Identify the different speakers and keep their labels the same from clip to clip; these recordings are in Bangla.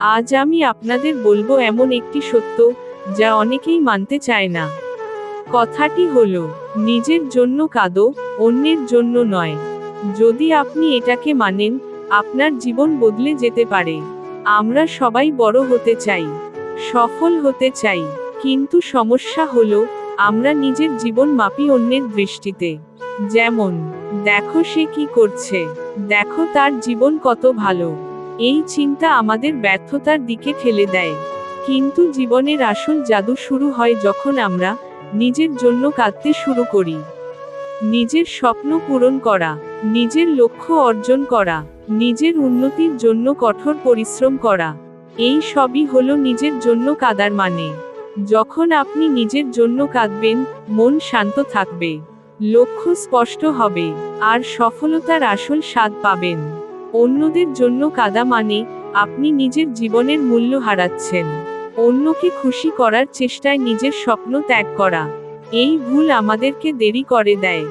Speaker 1: আজ আমি আপনাদের বলব এমন একটি সত্য, যা অনেকেই মানতে চায় না। কথাটি হলো, নিজের জন্য কাঁদো, অন্যের জন্য নয়। যদি আপনি এটাকে মানেন, আপনার জীবন বদলে যেতে পারে। আমরা সবাই বড় হতে চাই, সফল হতে চাই, কিন্তু সমস্যা হলো, আমরা নিজের জীবন মাপি অন্যের দৃষ্টিতে। যেমন, দেখো সে কি করছে, দেখো তার জীবন কত ভালো। এই চিন্তা আমাদের ব্যর্থতার দিকে ঠেলে দেয়। কিন্তু জীবনের আসল জাদু শুরু হয় যখন আমরা নিজের জন্য কাঁদতে শুরু করি। নিজের স্বপ্ন পূরণ করা, নিজের লক্ষ্য অর্জন করা, নিজের উন্নতির জন্য কঠোর পরিশ্রম করা, এই সবই হলো নিজের জন্য কাদার মানে। যখন আপনি নিজের জন্য কাঁদবেন, মন শান্ত থাকবে, লক্ষ্য স্পষ্ট হবে, আর সফলতার আসল স্বাদ পাবেন। অন্যদের জন্য কাদা মানে আপনি নিজের জীবনের মূল্য হারাচ্ছেন। অন্যকে খুশি করার চেষ্টায় নিজের স্বপ্ন ত্যাগ করা। এই ভুল আমাদেরকে দেরি করে দেয়।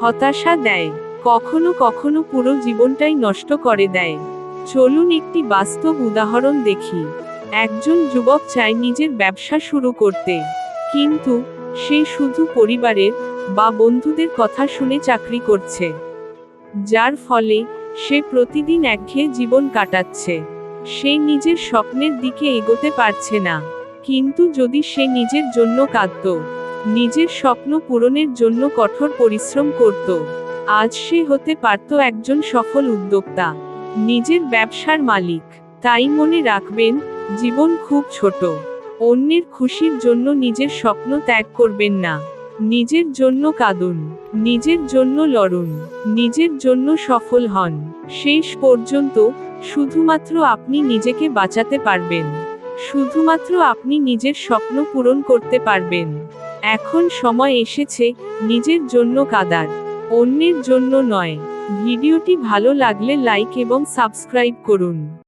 Speaker 1: হতাশা দেয়। কখনো কখনো পুরো জীবনটাই নষ্ট করে দেয়। চলুন একটি বাস্তব উদাহরণ দেখি। একজন যুবক চায় নিজের ব্যবসা শুরু করতে। কিন্তু, সে শুধু পরিবারের বা বন্ধুদের কথা শুনে চাকরি করছে। যার ফলে সে প্রতিদিন একঘেয়ে জীবন কাটাচ্ছে। সে নিজের স্বপ্নের দিকে এগোতে পারছে না। কিন্তু যদি সে নিজের জন্য কাঁদত, নিজের স্বপ্ন পূরণের জন্য কঠোর পরিশ্রম করত, আজ সে হতে পারত একজন সফল উদ্যোক্তা, নিজের ব্যবসার মালিক। তাই মনে রাখবেন, জীবন খুব ছোট। অন্যের খুশির জন্য নিজের স্বপ্ন ত্যাগ করবেন না। নিজের জন্য কাঁদুন, নিজের জন্য লড়ুন, নিজের জন্য সফল হন। শেষ পর্যন্ত শুধুমাত্র আপনি নিজেকে বাঁচাতে পারবেন। শুধুমাত্র আপনি নিজের স্বপ্ন পূরণ করতে পারবেন। এখন সময় এসেছে নিজের জন্য কাদার। অন্যের জন্য নয়। ভিডিওটি ভালো লাগলে লাইক এবং সাবস্ক্রাইব করুন।